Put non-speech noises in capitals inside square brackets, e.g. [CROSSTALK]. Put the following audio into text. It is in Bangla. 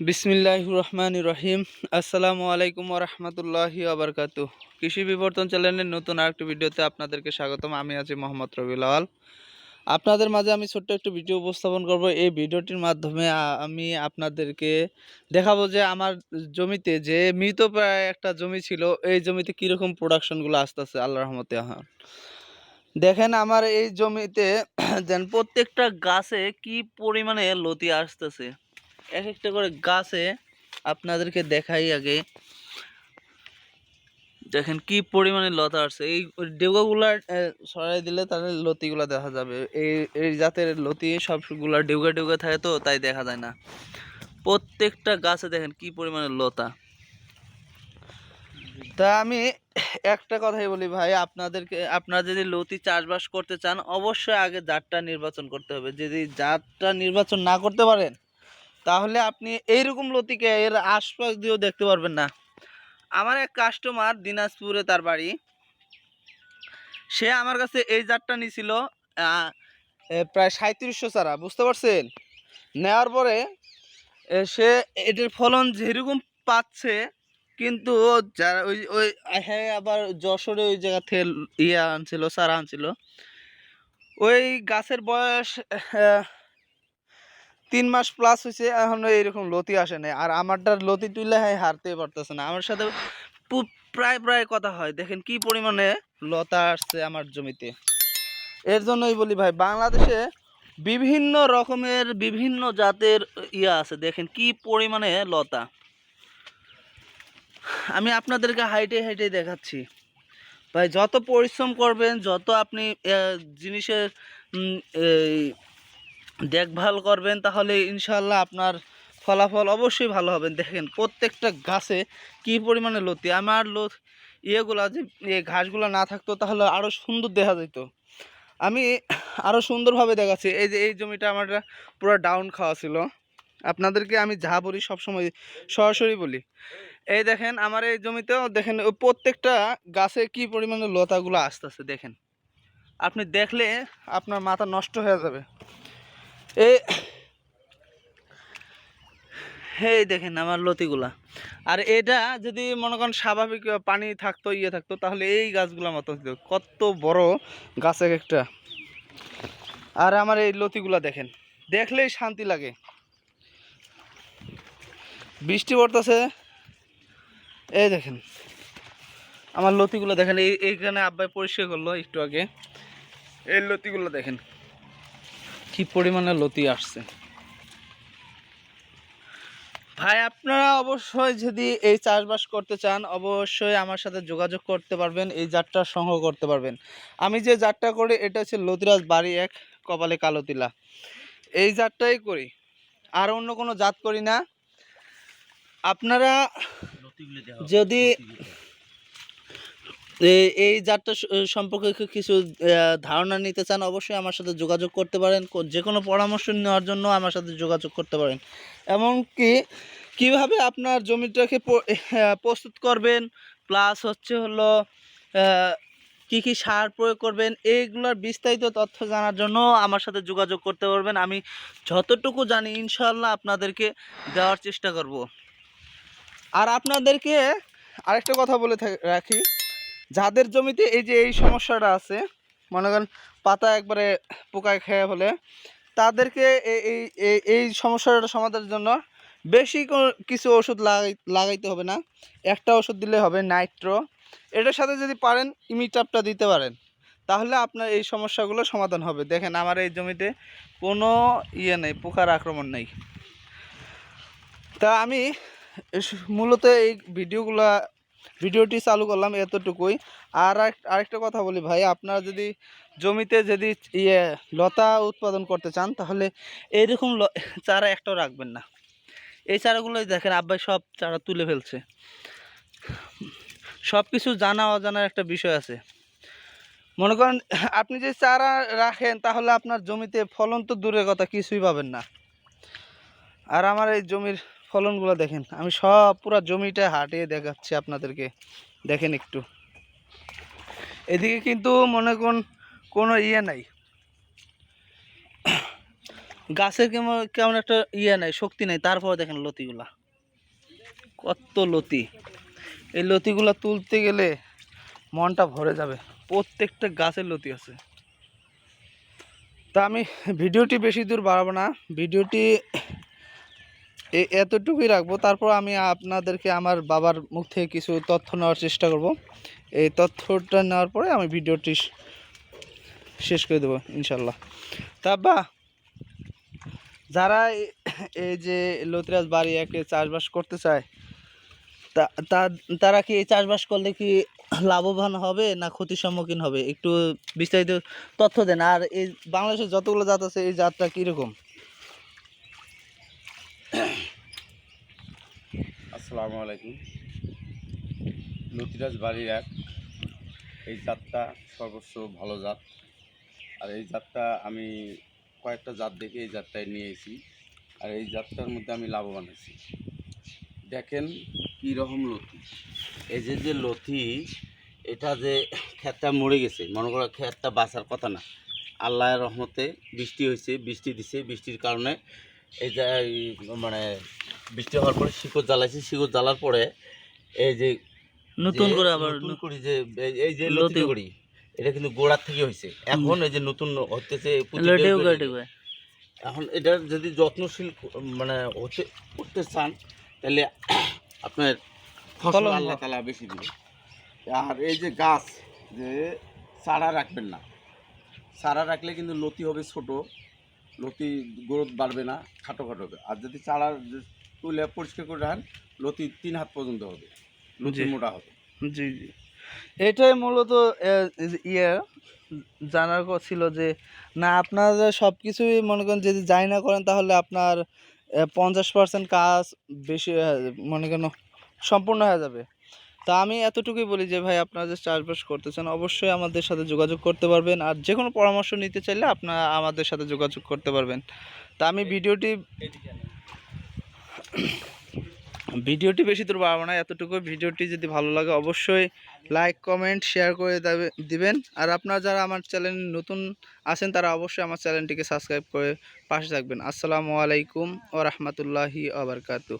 বিসমিল্লাহ রহমান রহিম। আসসালামু আলাইকুম রহমতুল্লাহি আবরকাতু কৃষি বিবর্তন চ্যানেলের নতুন আরেকটি ভিডিওতে আপনাদেরকে স্বাগতম। আমি আছি মোহাম্মদ রবিউল আওয়াল আপনাদের মাঝে আমি ছোট্ট একটু ভিডিও উপস্থাপন করব। এই ভিডিওটির মাধ্যমে আমি আপনাদেরকে দেখাবো যে আমার জমিতে যে মৃত প্রায় একটা জমি ছিল, এই জমিতে কীরকম প্রোডাকশনগুলো আসতেছে আল্লাহ রহমতে এখন দেখেন আমার এই জমিতে [CLEARS THROAT] যেন প্রত্যেকটা গাছে কি পরিমাণে লতি আসতেছে। এক একটা করে গাছে আপনাদেরকে দেখাই আগে। দেখেন কি পরিমাণে লতা আসছে। এই ডেউগাগুলা সরাই দিলে তাহলে লতিগুলা দেখা যাবে। এই এই জাতের লতি সবগুলা ডেউগা ডেউগা থাকে তো, তাই দেখা যায় না। প্রত্যেকটা গাছে দেখেন কি পরিমাণে লতা। তা আমি একটা কথাই বলি ভাই, আপনাদেরকে, আপনারা যদি লতি চাষবাস করতে চান, অবশ্যই আগে জাতটা নির্বাচন করতে হবে। যদি জাতটা নির্বাচন না করতে পারেন তাহলে আপনি এইরকম লতিকে এর আশপাশ দিয়েও দেখতে পারবেন না। আমার এক কাস্টমার দিনাজপুরে তার বাড়ি। সে আমার কাছে এই জাতটা নিছিল প্রায় সাঁত্রিশশো চারা, বুঝতে পারছেন? নেওয়ার পরে সে এটার ফলন যেরকম পাচ্ছে, কিন্তু যারা ওই ওই হ্যাঁ আবার যশোরে ওই জায়গা থেকে ইয়ে আনছিল, চারা আনছিল। ওই গাছের বয়স তিন মাস প্লাস হয়েছে এখনও এইরকম লতি আসে নাই। আর আমারটার লতি তুলে হ্যাঁ হারতে পারতেছে না। আমার সাথে প্রায় প্রায় কথা হয়। দেখেন কি পরিমাণে লতা আসছে আমার জমিতে। এর জন্যই বলি ভাই, বাংলাদেশে বিভিন্ন রকমের বিভিন্ন জাতের ইয়া আছে। দেখেন কি পরিমাণে লতা। আমি আপনাদেরকে হাইটে হাইটে দেখাচ্ছি। ভাই, যত পরিশ্রম করবেন, যত আপনি জিনিসের দেখভাল করবেন, তাহলে ইনশাল্লাহ আপনার ফলাফল অবশ্যই ভালো হবে। দেখেন, প্রত্যেকটা গাছে কি পরিমাণে লতি? আমার লো ইয়েগুলা যে ঘাসগুলো না থাকতো, তাহলে আরও সুন্দর দেখা যেত আমি আরও সুন্দরভাবে দেখাচ্ছি। এই যে, এই জমিটা আমার পুরো ডাউন খাওয়া ছিল। আপনাদেরকে আমি যা বলি সবসময় সরাসরি বলি। এই দেখেন, আমার এই জমিতেও দেখেন প্রত্যেকটা গাছে কি পরিমাণে লতাগুলো আসতেছে, দেখেন। আপনি দেখলে আপনার মাথা নষ্ট হয়ে যাবে। এই দেখেন আমার লতিগুলা। আর এটা যদি মনে করেন স্বাভাবিক পানি থাকতো ইয়ে থাকতো, তাহলে এই গাছগুলো মতো কত বড় গাছ এক একটা। আর আমার এই লতিগুলা দেখেন, দেখলেই শান্তি লাগে। বৃষ্টি পড়তেছে। এই দেখেন, আমার লতিগুলো দেখেন, এই এইখানে আব্বাই পরিষ্কার করল একটু আগে। এই লতিগুলো দেখেন। কি পরিমাণে লতি আসছে? ভাই আপনারা অবশ্যই যদি এই চাষবাস করতে চান অবশ্যই আমার সাথে যোগাযোগ করতে পারবেন এই জাতটা সংগ্রহ করতে পারবেন। আমি যে জাতটা করি এটা হচ্ছে লতিরাজ বাড়ি এক কপালে কালো তিলা। এই জাতটাই করি। আর অন্য কোনো জাত করি না। আপনারা যদি এই জাতটা সম্পর্কে কিছু ধারণা নিতে চান অবশ্যই আমার সাথে যোগাযোগ করতে পারেন। যে কোনো পরামর্শ নেওয়ার জন্য আমার সাথে যোগাযোগ করতে পারেন। এমনকি কীভাবে আপনার জমিটাকে প্রস্তুত করবেন প্লাস হচ্ছে হলো কি কি সার প্রয়োগ করবেন, এইগুলোর বিস্তারিত তথ্য জানার জন্য আমার সাথে যোগাযোগ করতে পারবেন। আমি যতটুকু জানি ইনশাল্লাহ আপনাদেরকে দেওয়ার চেষ্টা করব। আর আপনাদেরকে আরেকটা কথা বলে রাখি। যাদের জমিতে এই যে এই সমস্যাটা আছে, মনে করেন পাতা একবারে পোকায় খেয়ে ফেলে, তাদেরকে এই এই- সমস্যাটা সমাধানের জন্য বেশি কিছু ওষুধ লাগাই, লাগাইতে হবে না। একটা ওষুধ দিলে হবে নাইট্রো। এটার সাথে যদি পারেন, ইমিটাপটা দিতে পারেন, তাহলে আপনার এই সমস্যাগুলো সমাধান হবে। দেখেন আমার এই জমিতে কোনো ইয়ে নেই, পোকার আক্রমণ নেই। তা আমি মূলত এই ভিডিওগুলা ভিডিওটি চালু করলাম এতটুকুই। আর আরেকটা কথা বলি ভাই, আপনারা যদি জমিতে যদি ইয়ে লতা উৎপাদন করতে চান, তাহলে এইরকম চারা একটাও রাখবেন না। এই চারাগুলোই দেখেন, আব্বাই সব চারা তুলে ফেলছে। সব কিছু জানা অজানার একটা বিষয় আছে। মনে করেন, আপনি যে চারা রাখেন, তাহলে আপনার জমিতে ফলন তো দূরের কথা, কিছুই পাবেন না। আর আমার এই জমির ফলনগুলো দেখেন। আমি সব পুরো জমিটা হাঁটিয়ে দেখাচ্ছি আপনাদেরকে। দেখেন একটু। এদিকে কিন্তু মনে করুন কোনো ইয়ে নাই। গাছের কেমন কেমন একটা ইয়ে নাই, শক্তি নাই। তারপরে দেখেন লতিগুলা। কত লতি। এই লতিগুলা তুলতে গেলে মনটা ভরে যাবে। প্রত্যেকটা গাছের লতি আছে। তা আমি ভিডিওটি বেশি দূর বাড়াবো না। ভিডিওটি এতটুকুই রাখব। তারপর আমি আপনাদেরকে আমার বাবার মুখ থেকে কিছু তথ্য নেওয়ার চেষ্টা করব। এই তথ্যটা নেওয়ার পরে আমি ভিডিওটি শেষ করে দেবো, ইনশাল্লাহ। তা বা যারা এই- যে লতিরাজ বাড়ি একে চাষবাস করতে চায়, তা- তারা কি এই চাষবাস করলে কি লাভবান হবে না ক্ষতির সম্মুখীন হবে? একটু বিস্তারিত তথ্য দেন। আর এই বাংলাদেশের যতগুলো জাত আছে, এই জাতটা কীরকম? আসসালামু আলাইকুম। লতিরাজ বাড়ির এক, এই জাতটা সর্বস্ব ভালো জাত। আর এই জাতটা আমি কয়েকটা জাত দেখে এই জাতটায় নিয়ে এসেছি। আর এই জাতটার মধ্যে আমি লাভবান আছি দেখেন কী রকম লতি। এই যে যে লতি, এটা যে ক্ষেতটা মরে গেছে, মনে করো ক্ষেতটা বাঁচার কথা না। আল্লাহর রহমতে বৃষ্টি হয়েছে, বৃষ্টি দিছে। বৃষ্টির কারণে এই যে মানে বৃষ্টি হওয়ার পরে শিকড় জ্বালাইছে শিকড় জ্বালার পরে এই যে নতুন করে আবার নতুন করি যে এই- যে লতি- করি এটা কিন্তু গোড়ার থেকে হয়েছে এখন এই যে নতুন হতেছে। এখন এটার যদি যত্নশীল মানে হতে করতে চান তাহলে [COUGHS] আপনার ফসল আল্লাহ তালা বেশি দিবে। আর এই যে গাছ যে চারা রাখবেন না চারা রাখলে কিন্তু লতি হবে ছোট। লতি গ্রোথ বাড়বে না খাটো খাটো হবে। আর যদি চারা যে তুলে পরিষ্কার করে রাখেন লতি তিন হাত পর্যন্ত হবে। লতি মোটা হবে। জি জি। এটাই মূলত ইয়ে জানার কথা ছিল যে না আপনারা সব কিছুই মনে করেন যদি যাই না করেন তাহলে আপনার পঞ্চাশ পার্সেন্ট কাজ বেশি মনে করেন সম্পূর্ণ হয়ে যাবে। তা আমি এতটুকুই বলি যে, ভাই, আপনারা যে চাষবাস করতেছেন, অবশ্যই আমাদের সাথে যোগাযোগ করতে পারবেন। আর যে কোনো পরামর্শ নিতে চাইলে আপনারা আমাদের সাথে যোগাযোগ করতে পারবেন। তা আমি ভিডিওটি ভিডিওটি বেশি দূর বাড়াবো না, এতটুকু। ভিডিওটি যদি ভালো লাগে, অবশ্যই লাইক, কমেন্ট, শেয়ার করে দেবে- দিবেন। আর আপনারা যারা আমার চ্যানেল নতুন আছেন, তারা অবশ্যই আমার চ্যানেলটিকে সাবস্ক্রাইব করে পাশে থাকবেন। আসসালামু আলাইকুম ও রহমতুল্লাহি আবরকাতু